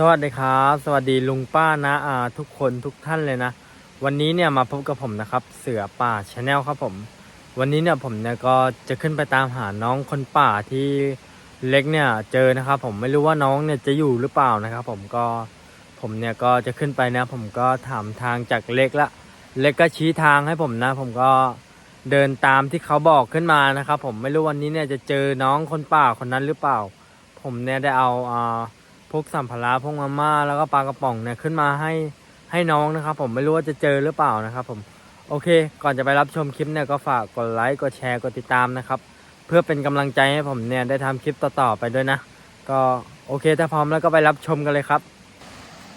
สวัสดีครับ สวัสดีลุงป้านะอาทุกคนทุกท่านเลยนะ วันนี้เนี่ยมาพบกับผมนะครับ เสือป่าชาแนลครับผม วันนี้เนี่ยผมเนี่ยก็จะขึ้นไปตามหาน้องคนป่าที่เล็กเนี่ยเจอนะครับผมไม่รู้ว่าน้องเนี่ยจะอยู่หรือเปล่านะครับ ผมก็ผมเนี่ยก็จะขึ้นไปนะ ผมก็ถามทางจากเล็กละ เล็กก็ชี้ทางให้ผมนะ ผมก็เดินตามที่เขาบอกขึ้นมานะครับ ผมไม่รู้วันนี้เนี่ยจะเจอน้องคนป่าคนนั้นหรือเปล่า ผมเนี่ยได้เอาอ่า พวกสัมภาระพวกมาม่าแล้วก็ปลากระป๋องเนี่ยขึ้นมาให้ให้น้องนะครับ ผมไม่รู้ว่าจะเจอหรือเปล่านะครับ ผมโอเค ก่อนจะไปรับชมคลิปเนี่ยก็ฝากกดไลค์กดแชร์กดติดตามนะครับ เพื่อเป็นกำลังใจให้ผมเนี่ยได้ทำคลิปต่อๆไปด้วยนะ ก็โอเคถ้าพร้อมแล้วก็ไปรับชมกันเลยครับ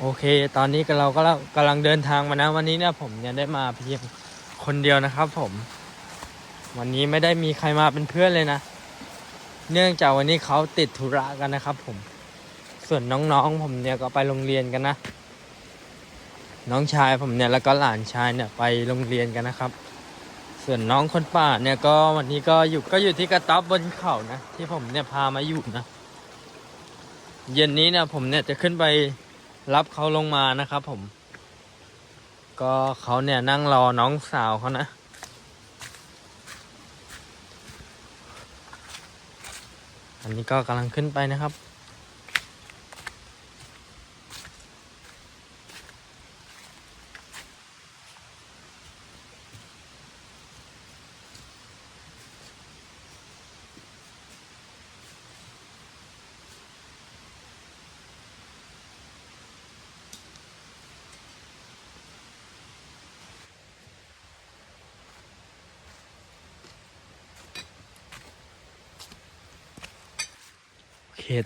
โอเค ตอนนี้ก็เราก็กำลังเดินทางมานะวันนี้เนี่ยผมเนี่ยได้มาเพียงคนเดียวนะครับผม วันนี้ไม่ได้มีใครมาเป็นเพื่อนเลยนะ เนื่องจากวันนี้เขาติดธุระกันนะครับผม ส่วนน้องๆผมเนี่ยก็ไปโรงเรียนกันนะ น้องชายผมเนี่ยแล้วก็หลานชายเนี่ยไปโรงเรียนกันนะครับ ส่วนน้องคนป่าเนี่ยก็วันนี้ก็อยู่ก็อยู่ที่กระต๊อบบนเขานะที่ผมเนี่ยพามาอยู่นะ เย็นนี้เนี่ยผมเนี่ยจะขึ้นไปรับเขาลงมานะครับ ผม ก็เขาเนี่ยนั่งรอน้องสาวเขานะอันนี้ก็กำลังขึ้นไปนะครับ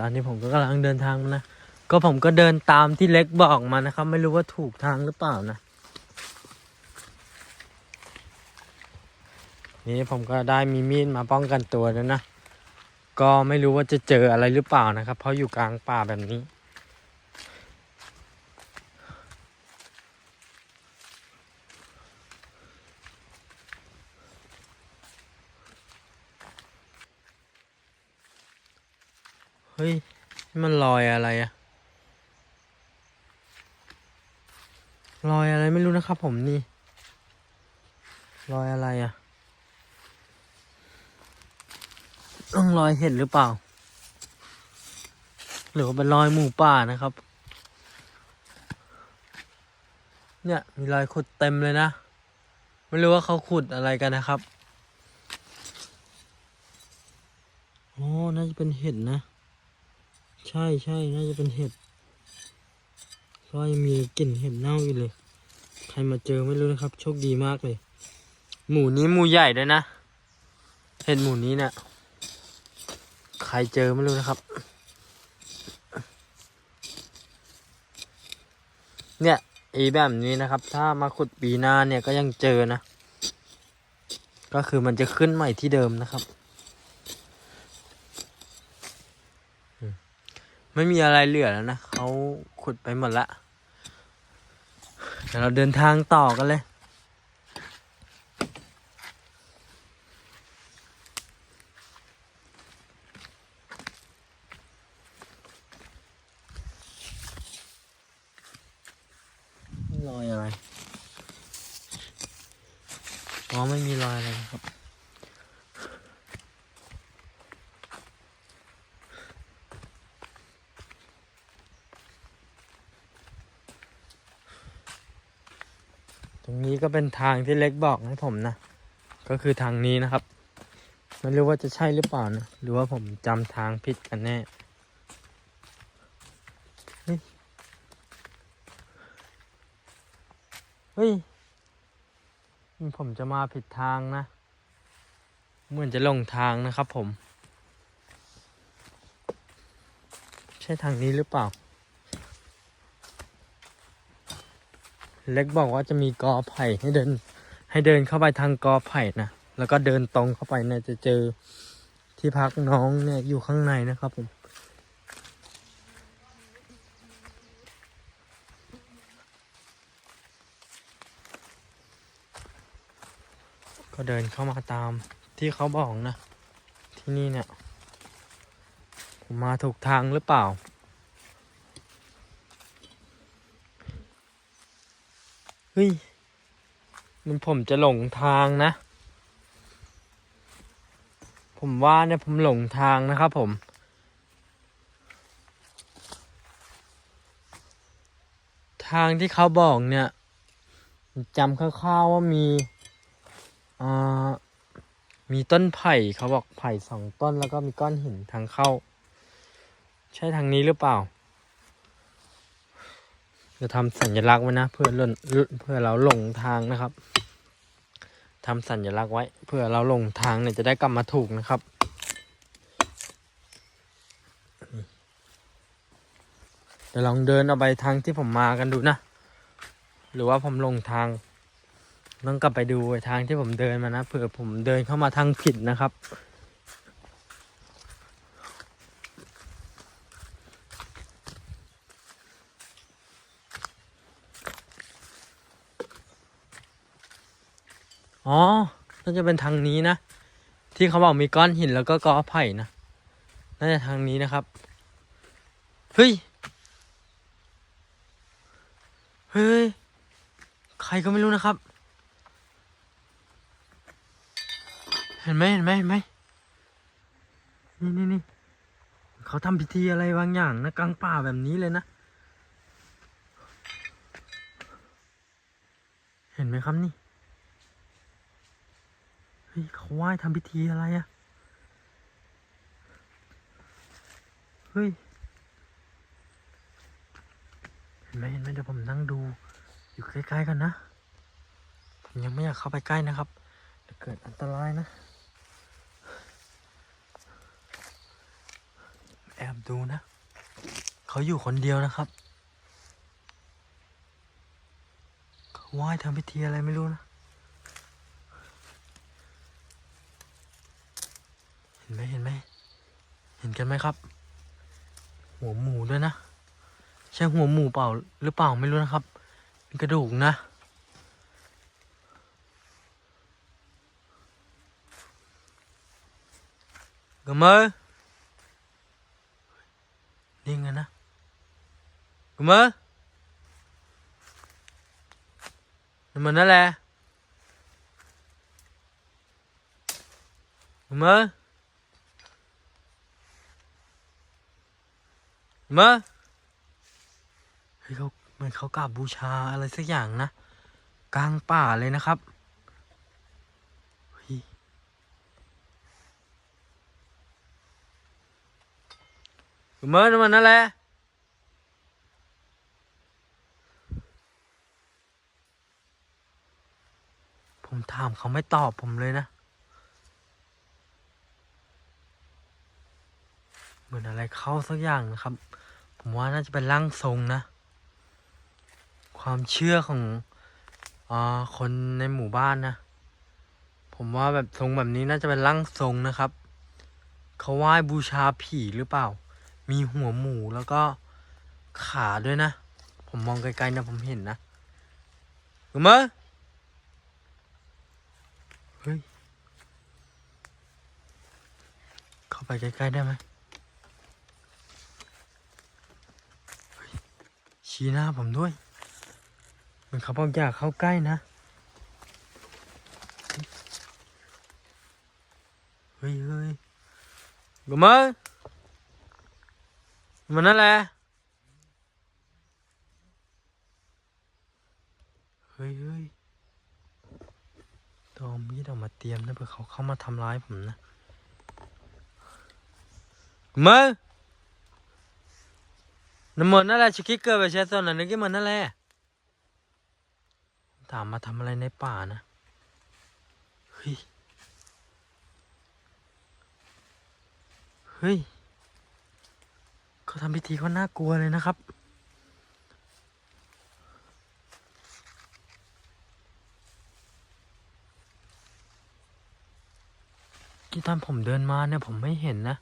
ตอนนี้ผมก็กำลังเดินทางมานะ ก็ผมก็เดินตามที่เล็กบอกมานะครับ ไม่รู้ว่าถูกทางหรือเปล่านะ นี่ผมก็ได้มีมีดมาป้องกันตัวแล้วนะ ก็ไม่รู้ว่าจะเจออะไรหรือเปล่านะครับ เพราะอยู่กลางป่าแบบนี้ เฮ้ย มันรอยอะไรอะรอยอะไรไม่รู้นะครับผมนี่รอยอะไรอะต้องรอยเห็ดหรือเปล่า หรือว่าเป็นรอยหมูป่านะครับ เนี่ยมีรอยขุดเต็มเลยนะ ไม่รู้ว่าเขาขุดอะไรกันนะครับ โอ้ น่าจะเป็นเห็ดนะ ใช่ใช่น่าจะเป็นเห็ดเพราะยังมีกลิ่นเห็ดเน่าอยู่เลย ใครมาเจอไม่รู้นะครับ โชคดีมากเลย หมูนี้หมูใหญ่ด้วยนะ เห็ดหมูนี้เนี่ยใครเจอไม่รู้นะครับ เนี่ยอีแบบนี้นะครับ ถ้ามาขุดปีหน้าเนี่ยก็ยังเจอนะ ก็คือมันจะขึ้นใหม่ที่เดิมนะครับ ไม่มีอะไรเหลือแล้วนะเขาขุดไปหมดละเดี๋ยวเราเดินทางต่อกันเลย รอยอะไร อ๋อ ไม่มีรอยอะไรครับ นี้ก็เป็นทางที่เล็กบอกให้ผมนะ ก็คือทางนี้นะครับ ไม่รู้ว่าจะใช่หรือเปล่านะ หรือว่าผมจำทางผิดกันแน่ เฮ้ย ผมจะมาผิดทางนะ เหมือนจะหลงทางนะครับผม ใช่ทางนี้หรือเปล่า เล็กบอกว่าจะมีกอไผ่ให้เดิน ให้เดินเข้าไปทางกอไผ่นะแล้วก็เดินตรงเข้าไปเนี่ยจะเจอที่พักน้องเนี่ยอยู่ข้างในนะครับผมก็เดินเข้ามาตามที่เขาบอกนะ ที่นี่เนี่ย ผมมาถูกทางหรือเปล่า ฮ้ย มันผมจะหลงทางนะ ผมว่าเนี่ยผมหลงทางนะครับผม ทางที่เขาบอกเนี่ยจำคร่าวๆว่ามีอ่ามีต้นไผ่เขาบอกไผ่สองต้นแล้วก็มีก้อนหินทางเข้า ใช่ทางนี้หรือเปล่า จะทำสัญลักษณ์ไว้นะเพื่อหล่นเพื่อเราหลงทางนะครับทำสัญลักษณ์ไว้ เพื่อเราหลงทางเนี่ยจะได้กลับมาถูกนะครับเดี๋ยวลองเดินเอาไปทางที่ผมมากันดูนะ หรือว่าผมลงทางต้องกลับไปดูทางที่ผมเดินมานะเผื่อผมเดินเข้ามาทางผิดนะครับ อ๋อ น่าจะเป็นทางนี้นะ ที่เขาบอกมีก้อนหินแล้วก็กอไผ่นะ น่าจะทางนี้นะครับ เฮ้ย เฮ้ย ใครก็ไม่รู้นะครับ เห็นไหมเห็นไหมเห็นไหมนี่นี่นี่เขาทำพิธีอะไรบางอย่างนะกลางป่าแบบนี้เลยนะ เห็นไหมครับนี่ ฮ้ยเขาไหว้ทำพิธีอะไรอะเฮ้ย เห็นไหมเห็นไหมเดี๋ยวผมนั่งดู อยู่ใกล้ๆกันนะ ผมยังไม่อยากเข้าไปใกล้นะครับเดี๋ยวเกิดอันตรายนะ แอบดูนะ เขาอยู่คนเดียวนะครับ เขาไหว้ทำพิธีอะไรไม่รู้นะ เห็นไหมเห็นไหม เห็น กันไหมครับ หัวหมูด้วยนะ ใช่หัวหมูเปล่าหรือเปล่าไม่รู้นะครับเป็นกระดูกนะกมอนี่ไงนะกมอนั่มันนั่นแหละกมอ มาเฮ้ยเขาเหมือนเขากราบบูชาอะไรสักอย่างนะ กลางป่าเลยนะครับเฮ้ยเมื่อนั่นมันนั่นแหละผมถามเขาไม่ตอบผมเลยนะ เห มือนอะไรเข้าสักอย่างนะครับ ผมว่าน่าจะเป็นร่างทรงนะ ความเชื่อของอคนในหมู่บ้านนะ ผมว่าแบบทรงแบบนี้น่าจะเป็นร่างทรงนะครับ เขาไหว้บูชาผีหรือเปล่า มีหัวหมูแล้วก็ขาด้วยนะ ผมมองไกลๆนะผมเห็นนะรู้ไหมเฮ้ย เข้าไปใกล้ๆได้ไหม ชี้หน้าผมด้วย มันเขาบอกอยากเข้าใกล้นะ เฮ้ยเฮ้ยกูมามันนั่นแหละ เฮ้ยเฮ้ยต้องมีดออกมาเตรียมนะเผื่อเขาเข้ามาทำร้ายผมนะกูมา น้ำมันนั่นแหละชิคกี้เกิดไปเช็ดโซนนั่นนี่มันนั่นแหละถามมาทำอะไรในป่านะเฮ้ยเฮ้ยเขาทำพิธีเขาน่ากลัวเลยนะครับที่ตอนผมเดินมาเนี่ยผมไม่เห็นนะ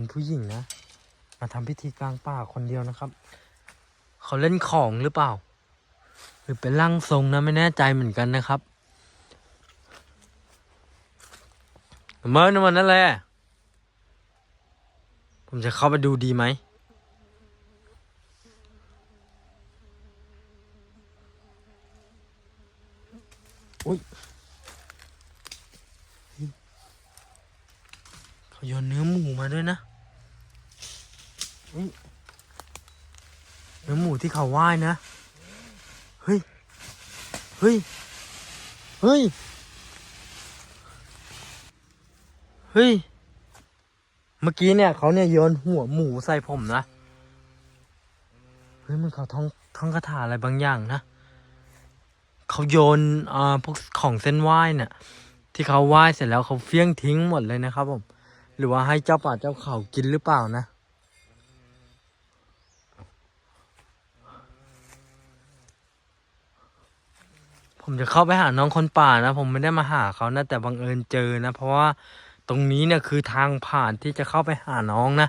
เป็นผู้หญิงนะ มาทำพิธีกลางป่าคนเดียวนะครับ เขาเล่นของหรือเปล่า หรือเป็นร่างทรงนะไม่แน่ใจเหมือนกันนะครับเมิร์นวันนั่นแหละผมจะเข้าไปดูดีไหมอุ้ยเขาโยนเนื้อหมูมาด้วยนะ เนื้อหมูที่เขาไหว้นะ เฮ้ย เฮ้ย เฮ้ย เฮ้ย เมื่อกี้เนี่ยเขาเนี่ยโยนหัวหมูใส่ผมนะ เฮ้ยมันเขาท่องท่องคาถาอะไรบางอย่างนะ เขาโยนอ่าพวกของเส้นไหว้เนี่ยที่เขาไหว้เสร็จแล้วเขาเฟี้ยงทิ้งหมดเลยนะครับผม หรือว่าให้เจ้าป่าเจ้าเขากินหรือเปล่านะ ผมจะเข้าไปหาน้องคนป่านะ ผมไม่ได้มาหาเขานะแต่บังเอิญเจอนะ เพราะว่าตรงนี้เนี่ยคือทางผ่านที่จะเข้าไปหาน้องนะ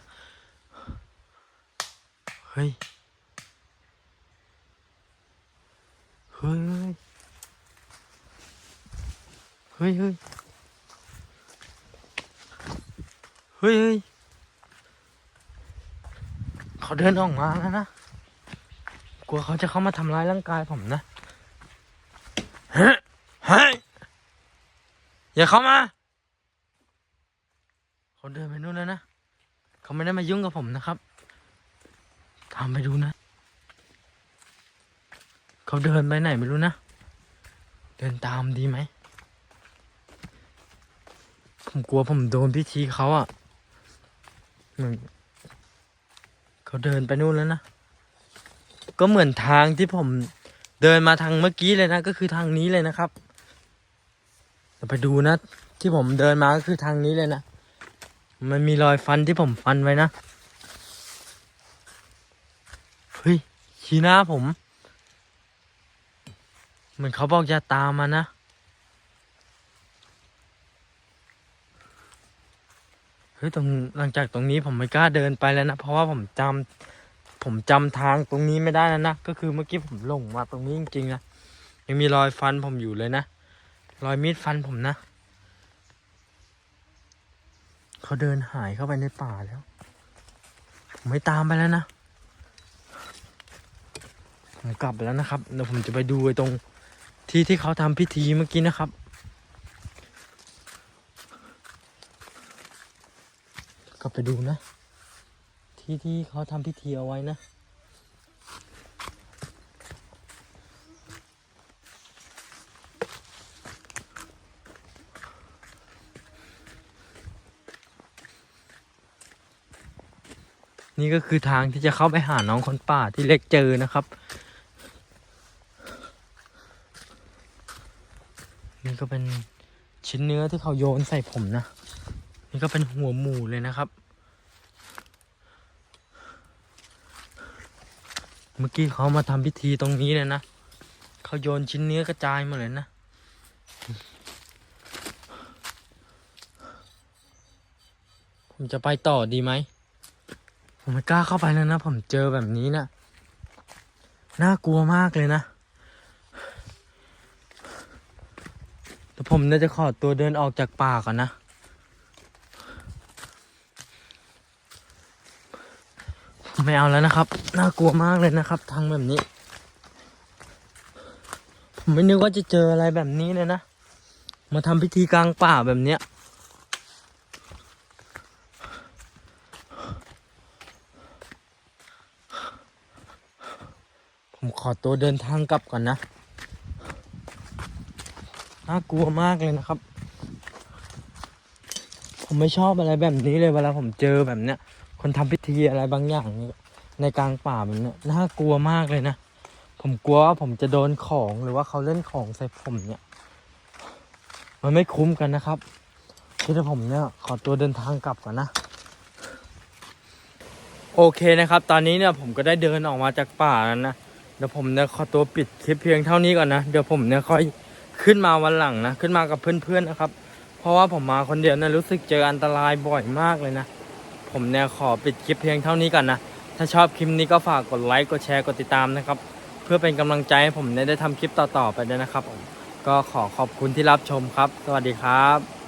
เฮ้ย เฮ้ย เฮ้ย เฮ้ย เฮ้ย เขาเดินออกมาแล้วนะ กลัวเขาจะเข้ามาทำร้ายร่างกายผมนะ ฮ้ยเฮ้ยอย่าเข้ามาเขาเดินไปนู่นแล้วนะเขาไม่ได้มายุ่งกับผมนะครับทำไปดูนะเขาเดินไปไหนไม่รู้นะเดินตามดีไหมผมกลัวผมโดนพิธีเขาอะเหมือนเขาเดินไปนู่นแล้วนะก็เหมือนทางที่ผม เดินมาทางเมื่อกี้เลยนะ ก็คือทางนี้เลยนะครับเดี๋ยวไปดูนะ ที่ผมเดินมาก็คือทางนี้เลยนะ มันมีรอยฟันที่ผมฟันไว้นะเฮ้ยชี้หน้าผมเหมือนเขาบอกอย่าตามมานะเฮ้ยตรงหลังจากตรงนี้ผมไม่กล้าเดินไปแล้วนะ เพราะว่าผมจำ ผมจำทางตรงนี้ไม่ได้แล้วนะก็คือเมื่อกี้ผมหลงมาตรงนี้จริงๆนะยังมีรอยฟันผมอยู่เลยนะรอยมีดฟันผมนะเขาเดินหายเข้าไปในป่าแล้ว ผมไม่ตามไปแล้วนะผมกลับไปแล้วนะครับเดี๋ยวผมจะไปดูไอ้ตรงที่ที่เขาทำพิธีเมื่อกี้นะครับกลับไปดูนะ ที่ที่เขาทำพิธีเอาไว้นะ นี่ก็คือทางที่จะเข้าไปหาน้องคนป่าที่เล็กเจอนะครับ นี่ก็เป็นชิ้นเนื้อที่เขาโยนใส่ผมนะ นี่ก็เป็นหัวหมูเลยนะครับ มื่อกี้เขามาทำพิธีตรงนี้เลยนะเขาโยนชิ้นเนื้อกระจายมาเลยนะ ผมจะไปต่อดีไหม ผมไม่กล้าเข้าไปแล้วนะ ผมเจอแบบนี้นะน่ากลัวมากเลยนะ แต่ผมน่าจะขอตัวเดินออกจากป่าก่อนนะ ผม ไม่เอาแล้วนะครับ น่ากลัวมากเลยนะครับ ทางแบบนี้ ผมไม่นึกว่าจะเจออะไรแบบนี้เลยนะ มาทำพิธีกลางป่าแบบเนี้ยผมขอตัวเดินทางกลับก่อนนะ น่ากลัวมากเลยนะครับ ผมไม่ชอบอะไรแบบนี้เลยเวลาผมเจอแบบเนี้ย คนทำพิธีอะไรบางอย่างในกลางป่าแบบนี้น่ากลัวมากเลยนะ ผมกลัวว่าผมจะโดนของหรือว่าเขาเล่นของใส่ผมเนี่ย มันไม่คุ้มกันนะครับที่ถ้าผมเนี่ยขอตัวเดินทางกลับก่อนนะ โอเคนะครับ ตอนนี้เนี่ยผมก็ได้เดินออกมาจากป่าแล้วนะเดี๋ยวผมเนี่ยขอตัวปิดคลิปเพียงเท่านี้ก่อนนะเดี๋ยวผมเนี่ยค่อยขึ้นมาวันหลังนะ ขึ้นมากับเพื่อนๆนะครับ เพราะว่าผมมาคนเดียวนะรู้สึกเจออันตรายบ่อยมากเลยนะ ผมเนี่ยขอปิดคลิปเพียงเท่านี้ก่อนนะ ถ้าชอบคลิปนี้ก็ฝากกดไลค์กดแชร์กดติดตามนะครับ เพื่อเป็นกำลังใจให้ผมเนี่ยได้ทำคลิปต่อๆไปด้วยนะครับผมก็ขอขอบคุณที่รับชมครับ สวัสดีครับ